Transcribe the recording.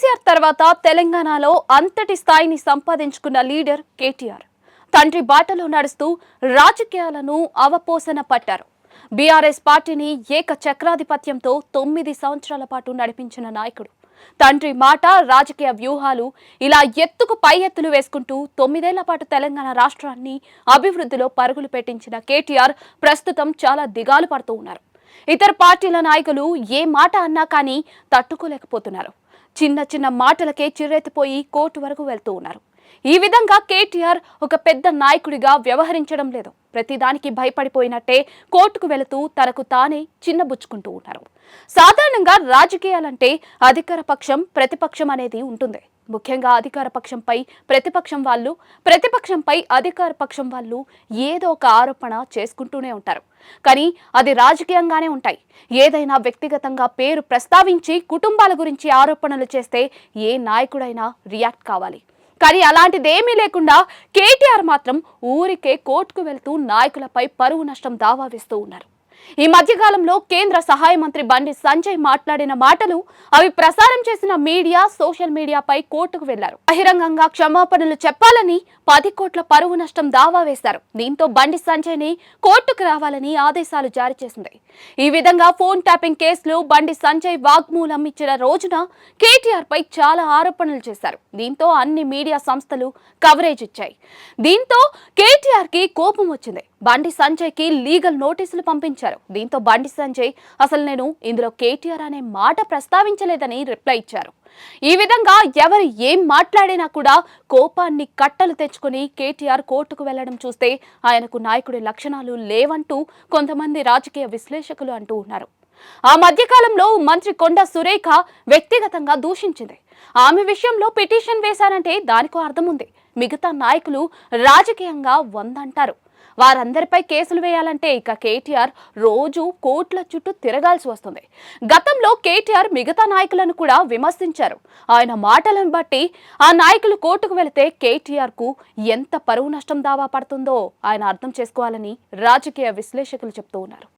కేసీఆర్ తర్వాత తెలంగాణలో అంతటి స్థాయిని సంపాదించుకున్న లీడర్ కేటీఆర్. తండ్రి బాటలో నడుస్తూ రాజకీయాలను అవపోసన పట్టారు. బీఆర్ఎస్ పార్టీని ఏక చక్రాధిపత్యంతో తొమ్మిది సంవత్సరాల పాటు నడిపించిన నాయకుడు. తండ్రి మాట రాజకీయ వ్యూహాలు ఇలా ఎత్తుకు పై ఎత్తులు వేసుకుంటూ తొమ్మిదేళ్ళ పాటు తెలంగాణ రాష్ట్రాన్ని అభివృద్ధిలో పరుగులు పెట్టించిన కేటీఆర్ ప్రస్తుతం చాలా దిగాలు పడుతూ ఉన్నారు. ఇతర పార్టీల నాయకులు ఏ మాట అన్నా కానీ తట్టుకోలేకపోతున్నారు. చిన్న చిన్న మాటలకే చిర్రెత్తిపోయి కోర్టు వరకు వెళ్తూ ఉన్నారు. ఈ విధంగా కేటీఆర్ ఒక పెద్ద నాయకుడిగా వ్యవహరించడం లేదు. ప్రతిదానికి భయపడిపోయినట్టే కోర్టుకు వెళుతూ తనకు తానే చిన్నబుచ్చుకుంటూ ఉన్నారు. సాధారణంగా రాజకీయాలంటే అధికార పక్షం ప్రతిపక్షం అనేది ఉంటుంది. ముఖ్యంగా అధికార పక్షంపై ప్రతిపక్షం వాళ్ళు ప్రతిపక్షంపై అధికార పక్షం వాళ్ళు ఏదో ఒక ఆరోపణ చేసుకుంటూనే ఉంటారు. కానీ అది రాజకీయంగానే ఉంటాయి. ఏదైనా వ్యక్తిగతంగా పేరు ప్రస్తావించి కుటుంబాల గురించి ఆరోపణలు చేస్తే ఏ నాయకుడైనా రియాక్ట్ కావాలి. కానీ అలాంటిదేమీ లేకుండా కేటీఆర్ మాత్రం ఊరికే కోర్టుకు వెళ్తూ నాయకులపై పరువు నష్టం దావా వేస్తూ ఉన్నారు. ఈ మధ్యకాలంలో కేంద్ర సహాయ మంత్రి బండి సంజయ్ మాట్లాడిన మాటలు అవి ప్రసారం చేసిన మీడియా సోషల్ మీడియాపై కోర్టుకు వెళ్ళారు. బహిరంగంగా క్షమాపణలు చెప్పాలని పది కోట్ల పరువు నష్టం దావా వేశారు. దీంతో బండి సంజయ్ని కోర్టుకు రావాలని ఆదేశాలు జారీ చేసింది. ఈ విధంగా ఫోన్ ట్యాపింగ్ కేసులో బండి సంజయ్ వాగ్మూలం ఇచ్చిన రోజున కేటీఆర్ పై చాలా ఆరోపణలు చేశారు. దీంతో అన్ని మీడియా సంస్థలు కవరేజ్ ఇచ్చాయి. దీంతో కేటీఆర్కి కోపం వచ్చింది. బండి సంజయ్కి లీగల్ నోటీసులు పంపించారు. దీంతో బండి సంజయ్ అసలు నేను ఇందులో కేటీఆర్ అనే మాట ప్రస్తావించలేదని రిప్లై ఇచ్చారు. ఈ విధంగా ఎవరు ఏం మాట్లాడినా కూడా కోపాన్ని కట్టలు తెచ్చుకుని కేటీఆర్ కోర్టుకు వెళ్ళడం చూస్తే ఆయనకు నాయకుడి లక్షణాలు లేవంటూ కొంతమంది రాజకీయ విశ్లేషకులు అంటూ ఉన్నారు. ఆ మధ్యకాలంలో మంత్రి కొండ సురేఖ వ్యక్తిగతంగా దూషించింది. ఆమె విషయంలో పిటిషన్ వేశారంటే దానికో అర్థం ఉంది మిగతా నాయకులు రాజకీయంగా వందంటారు. వారందరిపై కేసులు వేయాలంటే ఇక కేటీఆర్ రోజు కోట్ల చుట్టూ తిరగాల్సి వస్తుంది. గతంలో కేటీఆర్ మిగతా నాయకులను కూడా విమర్శించారు. ఆయన మాటలను బట్టి ఆ నాయకులు కోర్టుకు వెళితే కేటీఆర్కు ఎంత పరువు నష్టం దావా పడుతుందో ఆయన అర్థం చేసుకోవాలని రాజకీయ విశ్లేషకులు చెప్తూ ఉన్నారు.